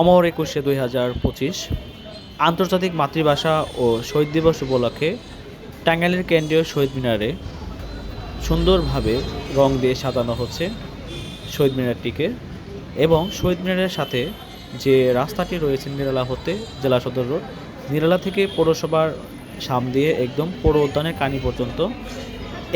অমর একুশে দুই হাজার পঁচিশ, আন্তর্জাতিক মাতৃভাষা ও শহীদ দিবস উপলক্ষে টাঙ্গাইলের কেন্দ্রীয় শহীদ মিনারে সুন্দরভাবে রং দিয়ে সাজানো হচ্ছে শহীদ মিনারটিকে এবং শহীদ মিনারের সাথে যে রাস্তাটি রয়েছে নিরালা হতে জেলা সদর রোড, নিরালা থেকে পৌরসভার সাম দিয়ে একদম পৌর উদ্যানের কানি পর্যন্ত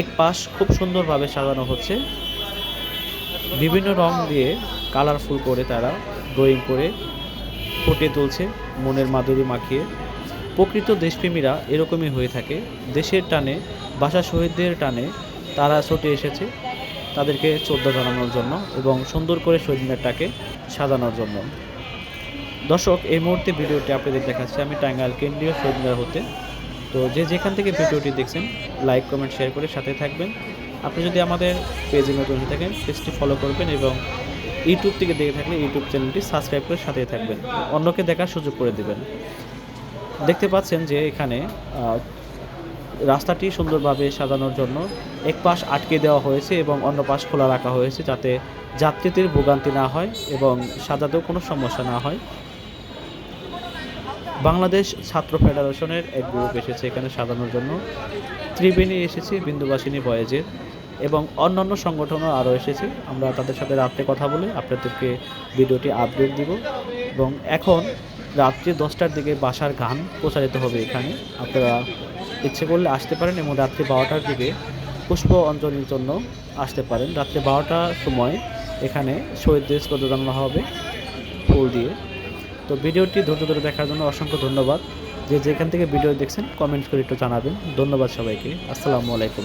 এক পাশ খুব সুন্দরভাবে সাজানো হচ্ছে। বিভিন্ন রং দিয়ে কালারফুল করে তারা ড্রয়িং করে ফুটিয়ে তুলছে, মনের মাধুরী মাখিয়ে। প্রকৃত দেশপ্রেমীরা এরকমই হয়ে থাকে। দেশের টানে ভাষা শহীদদের টানে তারা ছুটে এসেছে তাদেরকে শ্রদ্ধা জানানোর জন্য এবং সুন্দর করে শহীদ মিনারটাকে সাজানোর জন্য। দর্শক, এই মুহূর্তে ভিডিওটি আপনাদের দেখাচ্ছি। আমি টাঙ্গাইল কেন্দ্রীয় শহীদ মিনার হতে। তো যে যেখান থেকে ভিডিওটি দেখছেন, লাইক, কমেন্ট, শেয়ার করে সাথে থাকবেন। আপনি যদি আমাদের পেজে নতুন হয়ে থাকেন, পেজটি ফলো করবেন এবং ইউটিউব থেকে দেখে থাকলে ইউটিউব চ্যানেলটি সাবস্ক্রাইব করে সাথে থাকবেন। অন্যকে দেখার সুযোগ করে দেবেন। দেখতে পাচ্ছেন যে এখানে রাস্তাটি সুন্দরভাবে সাজানোর জন্য এক পাশ আটকে দেওয়া হয়েছে এবং অন্য পাশ খোলা রাখা হয়েছে যাতে যাত্রীদের ভোগান্তি না হয় এবং সাজাতেও কোনো সমস্যা না হয়। বাংলাদেশ ছাত্র ফেডারেশনের এক গ্রুপ এসেছে এখানে সাজানোর জন্য। ত্রিবেণী এসেছে বিন্দুবাসিনী বয়েজের। এবং অন্যান্য সংগঠনও আরও এসেছে। আমরা তাদের সাথে রাত্রে কথা বলে আপনাদেরকে ভিডিওটি আপডেট দিব। এবং এখন রাত্রি দশটার দিকে বাসার গান প্রচারিত হবে এখানে। আপনারা ইচ্ছে করলে আসতে পারেন এবং রাত্রি বারোটার দিকে পুষ্প অঞ্জলির জন্য আসতে পারেন। রাত্রি বারোটার সময় এখানে শহীদদের শ্রদ্ধা জানানো হবে ফুল দিয়ে। তো ভিডিওটি ধৈর্য ধরে দেখার জন্য অসংখ্য ধন্যবাদ। যে যেখান থেকে ভিডিও দেখছেন কমেন্ট করে একটু জানাবেন। ধন্যবাদ সবাইকে। আসসালামু আলাইকুম।